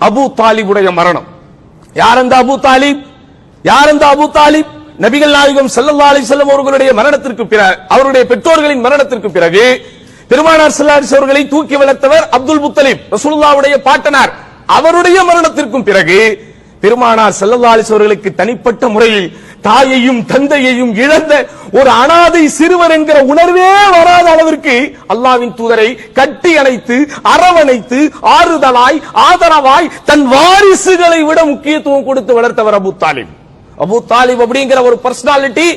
அபு தாலிபுடைய மரணம். யார் அந்த அபு தாலிப்? யார் அந்த அபு தாலிப்? நபிகள் நாயகம் ஸல்லல்லாஹு அலி செல்லம் அவர்களுடைய மரணத்திற்கு பிறகு அவருடைய பெற்றோர்களின் மரணத்திற்கு பிறகு பெருமானார் செல்லாரிஸ் அவர்களை தூக்கி வளர்த்தவர் அப்துல் முத்தலிப் ரசூலுல்லாஹ்வுடைய பாட்டனார். அவருடைய மரணத்திற்கும் பிறகு பெருமானார் செல்லல்லா அலிஸ் அவர்களுக்கு தனிப்பட்ட முறையில் தாயையும் தந்தையையும் இழந்த ஒரு அனாதை சிறுவர் என்கிற உணர்வே வராத அளவிற்கு அல்லாவின் தூதரை கட்டி அணைத்து அரவணைத்து ஆறுதலாய் ஆதரவாய் தன் வாரிசுகளை விட முக்கியத்துவம் கொடுத்து வளர்த்தவர் அபு தாலிப். அபு தாலிப் அப்படிங்கிற ஒரு பர்சனாலிட்டி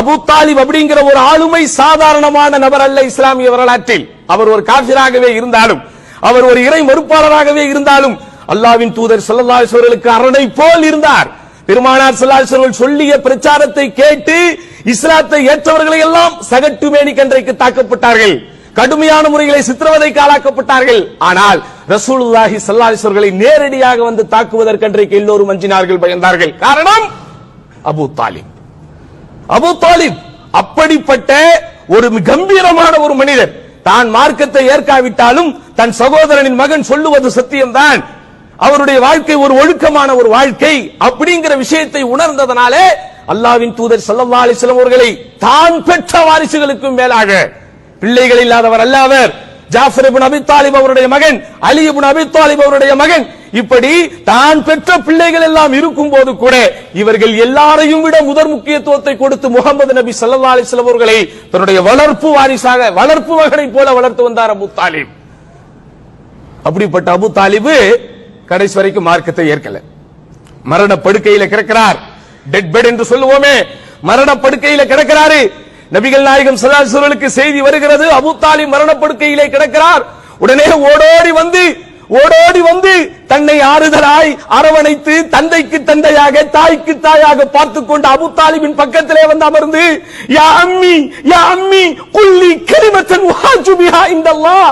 அபு தாலிப் அப்படிங்கிற ஒரு ஆளுமை சாதாரணமான நபர் அல்ல இஸ்லாமிய வரலாற்றில். அவர் ஒரு காபிராகவே இருந்தாலும் அவர் ஒரு இறை மறுப்பாளராகவே இருந்தாலும் அல்லாவின் தூதர் ஸல்லல்லாஹு அரணை போல் இருந்தார். பெருமானார் ஸல்லல்லாஹு சொல்லிய பிரச்சாரத்தை கேட்டு இஸ்லாத்தை ஏற்றவர்களை எல்லாம் சகட்டு மேனிக்கன்றைக்கு தாக்கப்பட்டார்கள். கடுமையான முறைகளை சித்திரவதைக்கு ஆளாக்கப்பட்டார்கள் ஆனால் ரசூலுல்லாஹி ஸல்லல்லாஹு நேரடியாக வந்து தாக்குவதற்கன்றைக்கு எல்லோரும் அஞ்சினார்கள் பயந்தார்கள். காரணம் அபூ தாலிப். அபு தாலிப் அப்படிப்பட்ட ஒரு கம்பீரமான ஒரு மனிதர். தான் மார்க்கத்தை ஏற்காவிட்டாலும் தன் சகோதரனின் மகன் சொல்லுவது சத்தியம்தான். அவருடைய வாழ்க்கை ஒரு ஒழுக்கமான ஒரு வாழ்க்கை அப்படிங்கிற விஷயத்தை உணர்ந்ததனாலே அல்லாவின் தூதர் சல்லா அலைஹி அவர்களை தான் பெற்ற வாரிசுகளுக்கும் மேலாக. பிள்ளைகள் இல்லாதவர் அல்ல அவர். ஜாஃபர் இப்னு அபி தாலிப் அவருடைய மகன் அலி இப்னு அபி தாலிப் அவருடைய மகன். இப்படி தான் பெற்ற பிள்ளைகள் எல்லாம் இருக்கும் போது கூட இவர்கள் எல்லாரையும் விட முதற் முக்கியத்துவத்தை கொடுத்து முகமது நபி சல்லா அலைஹி அவர்களை தன்னுடைய வளர்ப்பு வாரிசாக வளர்ப்பு மகனை போல வளர்த்து வந்தார் அபு தாலிப். அப்படிப்பட்ட அபு தாலிபு கடைசி வரைக்கும் மார்க்கத்தை ஏற்கல. மரண படுக்கையில கிடக்கிறார். டெட் பெட் என்று சொல்லுவோமே. மரண படுக்கையில கிடக்கிறாரு. நபிகள் நாயகம் சதாசுரலுக்கு செய்தி வருகிறது. அபுத்தாலி மரண படுக்கையிலே கிடக்கிறார். உடனே ஓடோடி வந்து ஓடோடி வந்து தன்னை ஆறுதலாய் அரவணைத்து தந்தைக்கு தந்தையாக தாய்க்கு தாயாக பார்த்து கொண்டு அபு தாலிபின் பக்கத்திலே வந்து அமர்ந்து யா அம்மி யா அம்மி குல்லி கரிமத்தன் உஹாஜு பிஹா இந்தல்லாஹ்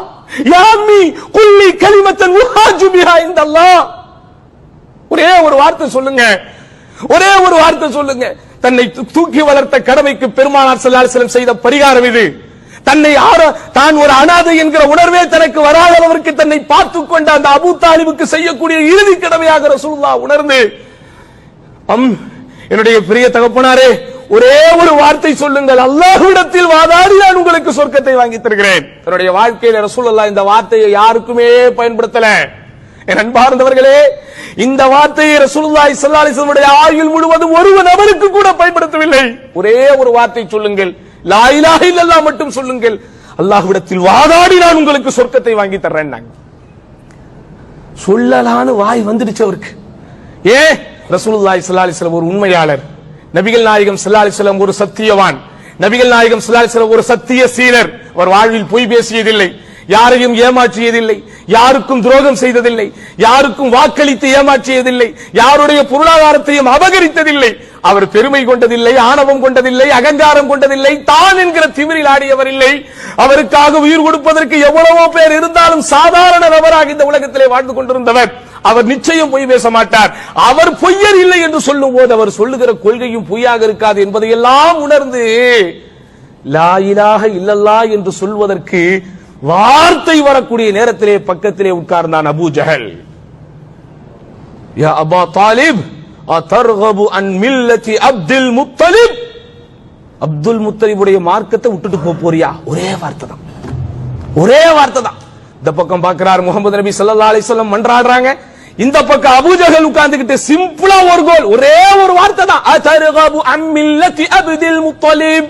யா அம்மி குல்லி கலிமத்தன் உஹாஜு பிஹா இந்தல்லாஹ் ஒரே ஒரு வார்த்தை சொல்லுங்க. ஒரே ஒரு வார்த்தை சொல்லுங்க. தன்னை தூக்கி வளர்த்த கடமைக்கு பெருமானார் ஸல்லல்லாஹு அலைஹி செய்த பரிகாரம் இது. தன்னை ஆர தான் ஒரு அனாதை என்கிற உணர்வே தனக்கு வராத அளவிற்கு தன்னை பார்த்து கொண்ட அந்த அபு தாலிபுக்கு செய்யக்கூடிய இறுதி கடமையாக ரசூலுல்லாஹ் உணர்ந்து. அம் என்னுடைய பெரிய தகப்பனாரே ஒரே ஒரு வார்த்தை சொல்லுங்கள். அல்லாஹ்விடத்தில் வாதாடி நான் உங்களுக்கு சொர்க்கத்தை வாங்கி தருகிறேன். என்னுடைய வாழ்க்கையில ரசூலுல்லாஹ் இந்த வார்த்தையை யாருக்குமே பயன்படுத்தல. என் அன்பார்ந்தவர்களே இந்த வார்த்தையை ரசூலுல்லாஹி ஸல்லல்லாஹு அலைஹி வஸல்லம் ஆயுள் முழுவதும் ஒரு நபருக்கு கூட பயன்படுத்தவில்லை. ஒரே ஒரு வார்த்தை சொல்லுங்கள். லா இலாஹ இல்லல்லாஹ் மட்டும் சொல்லுங்கள். அல்லாஹ்விடத்தில் வாதாடி நான் உங்களுக்கு சொர்க்கத்தை வாங்கி தர்றேன் சொல்லலான்னு வாய் வந்துடுச்சு அவருக்கு. ஏ ரசூலுல்லாஹி ஸல்லல்லாஹு அலைஹி வஸல்லம் ஒரு உண்மையாளர். நபிகள் நாயகம் ஸல்லல்லாஹு அலைஹி ஒரு சத்தியவான். நபிகள் நாயகம் ஸல்லல்லாஹு அலைஹி ஒரு சத்திய சீனர் அவர் வாழ்வில் பொய் பேசியதில்லை. யாரையும் ஏமாற்றியதில்லை. யாருக்கும் துரோகம் செய்ததில்லை. யாருக்கும் வாக்களித்து ஏமாற்றியதில்லை. யாருடைய பொருளாதாரத்தையும் அபகரித்ததில்லை. அவர் பெருமை கொண்டதில்லை ஆணவம் கொண்டதில்லை அகங்காரம் கொண்டதில்லை தான் என்கிற திமிரில் ஆடியவர் இல்லை. அவருக்காக உயிர் கொடுப்பதற்கு எவ்வளவோ பேர் இருந்தாலும் சாதாரண நபராக இந்த உலகத்திலே வாழ்ந்து கொண்டிருந்தவர். அவர் நிச்சயம் பொய் பேச மாட்டார். அவர் பொய்யர் இல்லை என்று சொல்லும் போது அவர் சொல்லுகிற கொள்கையும் பொய்யாக இருக்காது என்பதையெல்லாம் உணர்ந்து லாயிலாக இல்லல்லா என்று சொல்வதற்கு வார்த்தை வரக்கூடிய நேரத்திலே பக்கத்திலே உட்கார்ந்தான் அபூ ஜஹல். யா அபா தாலிப் அத்தர்கபு அன் மில்லத்தி அப்துல் முத்தலிப். அப்துல் முத்தலிபுடைய மார்க்கத்தை விட்டுட்டு போக போறியா? ஒரே வார்த்தை தான். ஒரே வார்த்தை தான். இந்த பக்கம் பார்க்கிறார் முகமது நபி சல்லா அலைஹி மன்றாடுறாங்க. இந்த பக்கம் அபூஜஹல் உட்கார்ந்துகிட்டு சிம்பிளா ஒரு கோல் ஒரே ஒரு வார்த்தை தான். அத்தர்கபு அன் அப்துல் முத்தலிப்.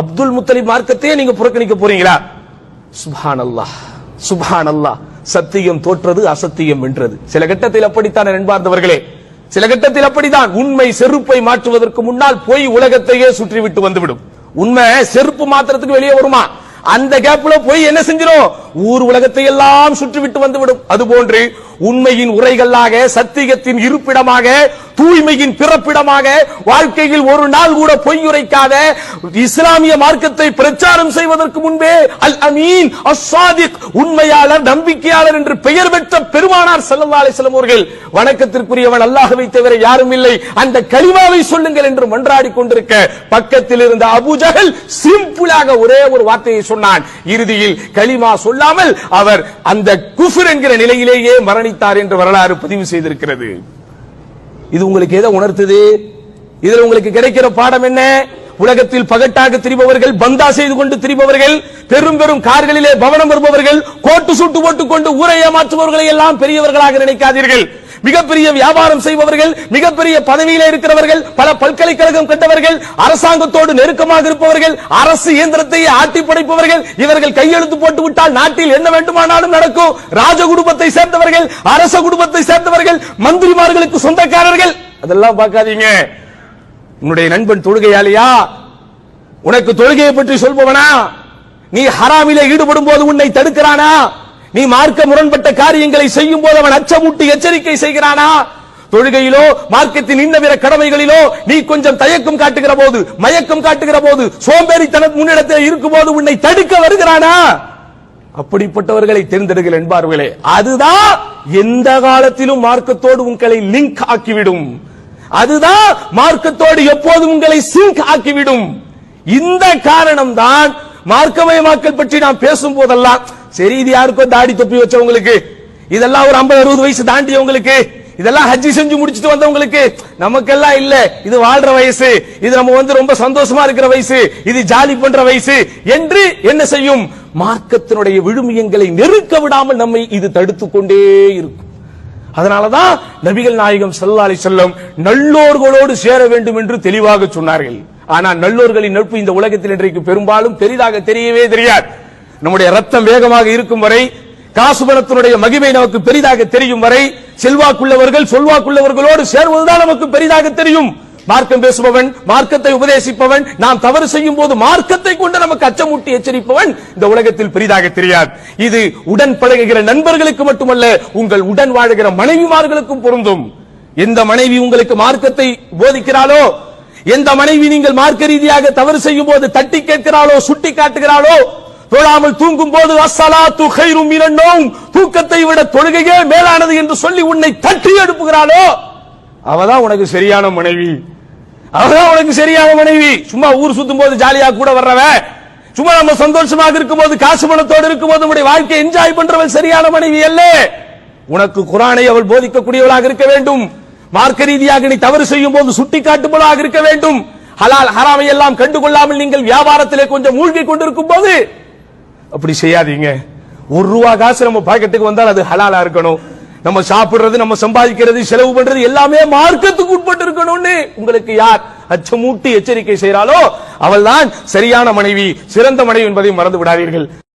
அப்துல் முத்தலிப் மார்க்கத்தையே நீங்க புறக்கணிக்க போறீங்களா? சுபான் அல்லாஹ் சுபான் அல்லாஹ் சத்தியம் தோற்றது அசத்தியம் வென்றது. சில கட்டத்தில் அப்படித்தான் நண்பார்ந்தவர்களே? சில கட்டத்தில் அப்படித்தான் உண்மை செருப்பை மாற்றுவதற்கு முன்னால் போய் உலகத்தையே சுற்றிவிட்டு வந்துவிடும். உண்மை செருப்பு மாத்திரத்துக்கு வெளியே வருமா? அந்த கேப்ல போய் என்ன செஞ்சிடும் ஊர் உலகத்தை எல்லாம் சுற்றிவிட்டு வந்துவிடும். அதுபோன்று உண்மையின் உரைகளாக சத்தியத்தின் இருப்பிடமாக தூய்மையின் பிறப்பிடமாக வாழ்க்கையில் ஒரு நாள் கூட பொய் உரைக்காத இஸ்லாமிய மார்க்கத்தை பிரச்சாரம் செய்வதற்கு முன்பே அல் அமீன் அசாதிக் உண்மையாளர் நம்பிக்கையாளர் என்று பெயர் பெற்ற பெருமானார் ஸல்லல்லாஹு அலைஹி அவர்கள் வணக்கத்திற்குரியவன் அல்லாஹவை தவிர யாரும் இல்லை. அந்த கலிமாவை சொல்லுங்கள் என்று மன்றாடி கொண்டிருக்க பக்கத்தில் இருந்த அபுஜகல் சிம்பிளாக ஒரே ஒரு வார்த்தையை சொன்னான். இறுதியில் கலிமா சொல்ல கொள்ளாமல் அவர் அந்த குஃபர் என்கிற நிலையிலேயே மரணித்தார் என்று வரலாறு பதிவு செய்திருக்கிறது. இது உங்களுக்கு எதை உணர்த்துது? இதுல உங்களுக்கு கிடைக்கிற பாடம் என்ன? உலகத்தில் பகட்டாக திரிபவர்கள் பந்தா செய்து கொண்டு திரிபவர்கள் பெரும் பெரும் கார்களிலே பவனம் வருபவர்கள் கோட்டு சுட்டு போட்டுக் கொண்டு ஊரை ஏமாற்றுபவர்களை எல்லாம் பெரியவர்களாக நினைக்காதீர்கள். மிகப்பெரிய வியாபாரம் செய்பவர்கள் மிகப்பெரிய பதவியில இருக்கிறவர்கள் பல பல்கலைக்கழகம் கண்டவர்கள் அரசாங்கத்தோடு நெருக்கமாக இருப்பவர்கள் அரசு இயந்திரத்தை ஆட்டி படைப்பவர்கள் இவர்கள் கையெழுத்து போட்டு விட்டால் நாட்டில் என்ன வேண்டுமானாலும் நடக்கும். ராஜ குடும்பத்தை சேர்ந்தவர்கள் அரச குடும்பத்தை சேர்ந்தவர்கள் மந்திரிமார்களுக்கு சொந்தக்காரர்கள். அதெல்லாம் பார்க்காதீங்க. உன்னுடைய நண்பன் தொழுகையாளியா? உனக்கு தொழுகையை பற்றி சொல்பவனா? நீ ஹராமிலே ஈடுபடும் போது உன்னை தடுக்கிறானா? நீ மார்க்க முரண்பட்ட காரியங்களை செய்யும் போது அவன் அச்சமூட்டி எச்சரிக்கை செய்கிறானா? தொழுகையிலோ மார்க்கத்தின் இன்ன பிற கடமைகளிலோ நீ கொஞ்சம் தயக்கம் காட்டுகிற போது மயக்கம் காட்டுகிற போது சோம்பேறித்தனம் முன்னிடத்தில் இருக்கும் போது உன்னை தடுக்க வருகிறானா? அப்படிப்பட்டவர்களை தேர்ந்தெடுங்கள் என்பார்களே. அதுதான் எந்த காலத்திலும் மார்க்கத்தோடு உங்களை லிங்க் ஆக்கிவிடும். அதுதான் மார்க்கத்தோடு எப்போதும் உங்களை சிங்க் ஆக்கிவிடும். இந்த காரணம் தான் மார்க்கமயமாக்கல் பற்றி நாம் பேசும் போதெல்லாம் சரி இது யாருக்கோ தாடி தொப்பி வச்சவங்களுக்கு? இதெல்லாம் ஒரு 50 அறுபது வயசு தாண்டியவங்களுக்கு? இதெல்லாம் ஹஜ்ஜி செஞ்சு முடிச்சிட்டு வந்தவங்களுக்கு? நமக்கெல்லாம் இல்ல. இது வாழ்ற வயசு. இது நம்ம வந்து ரொம்ப சந்தோஷமா இருக்கிற வயசு. இது ஜாலி பண்ற வயசு. என்று என்ன செய்யும்? மார்க்கத்தினுடைய விழுமியங்களை நெருக்க விடாமல் நம்மை இது தடுத்து கொண்டே இருக்கும். அதனாலதான் நபிகள் நாயகம் செல்லாலை செல்லும் நல்லோர்களோடு சேர வேண்டும் என்று தெளிவாக சொன்னார்கள். ஆனால் நல்லோர்களின் நட்பு இந்த உலகத்தில் இன்றைக்கு பெரும்பாலும் பெரிதாக தெரியவே தெரியாது. நம்முடைய ரத்தம் வேகமாக இருக்கும் வரை காசு பணத்தினுடைய மகிமை நமக்கு பெரிதாக தெரியும் வரை செல்வாக்குள்ளவர்கள் சொல்வாக்குள்ளவர்களோடு சேர்வதுதான் நமக்கு பெரிதாக தெரியும். மார்க்கம் பேசுபவன் மார்க்கத்தை உபதேசிப்பவன் நாம் தவறு செய்யும் போது மார்க்கத்தை கொண்டு நமக்கு அச்சமூட்டி எச்சரிப்பவன் இந்த உலகத்தில் பெரிதாக தெரியாது. இது உடன் பழகுகிற நண்பர்களுக்கு மட்டுமல்ல உங்கள் உடன் வாழுகிற மனைவிமார்களுக்கும் பொருந்தும். எந்த மனைவி உங்களுக்கு மார்க்கத்தை போதிக்கிறாளோ எந்த மனைவி நீங்கள் மார்க்க ரீதியாக தவறு செய்யும் போது தட்டி கேட்கிறாளோ சுட்டி காட்டுகிறாளோ தொழாமல் தூங்கும் போது அஸ்ஸலாத்து கைரும் இரண்டும் தூக்கத்தை விட தொழுகையே மேலானது என்று சொல்லி உன்னை தட்டி எழுப்புகிறாளோ? அவதான் உனக்கு சரியான மனைவி. அவதான் உனக்கு சரியான மனைவி. சும்மா ஊர் சுத்தும் போது ஜாலியா கூட வர்றவ. சும்மா நம்ம சந்தோஷமாக இருக்கும்போது காசு பணத்தோடு இருக்கும் போது நம்முடைய வாழ்க்கையை என்ஜாய் பண்றவள் சரியான மனைவி அல்ல. உனக்கு குரானை அவள் போதிக்கக்கூடியவளாக இருக்க வேண்டும். மார்க்க ரீதியாக நீ தவறு செய்யும் போது சுட்டி காட்டுபவளாக இருக்க வேண்டும். ஹலால் ஹராமை எல்லாம் கண்டுகொள்ளாமல் நீங்கள் வியாபாரத்திலே கொஞ்சம் மூழ்கி கொண்டிருக்கும் போது அப்படி செய்யாதீங்க. ஒரு ரூபா காசு நம்ம பாக்கெட்டுக்கு வந்தால் அது ஹலாலா இருக்கணும். நம்ம சாப்பிடுறது நம்ம சம்பாதிக்கிறது செலவு பண்றது எல்லாமே மார்க்கத்துக்கு உட்பட்டு இருக்கணும்னு உங்களுக்கு யார் அச்சமூட்டி எச்சரிக்கை செய்கிறாளோ அவள்தான் சரியான மனைவி சிறந்த மனைவி என்பதை மறந்து விடாதீர்கள்.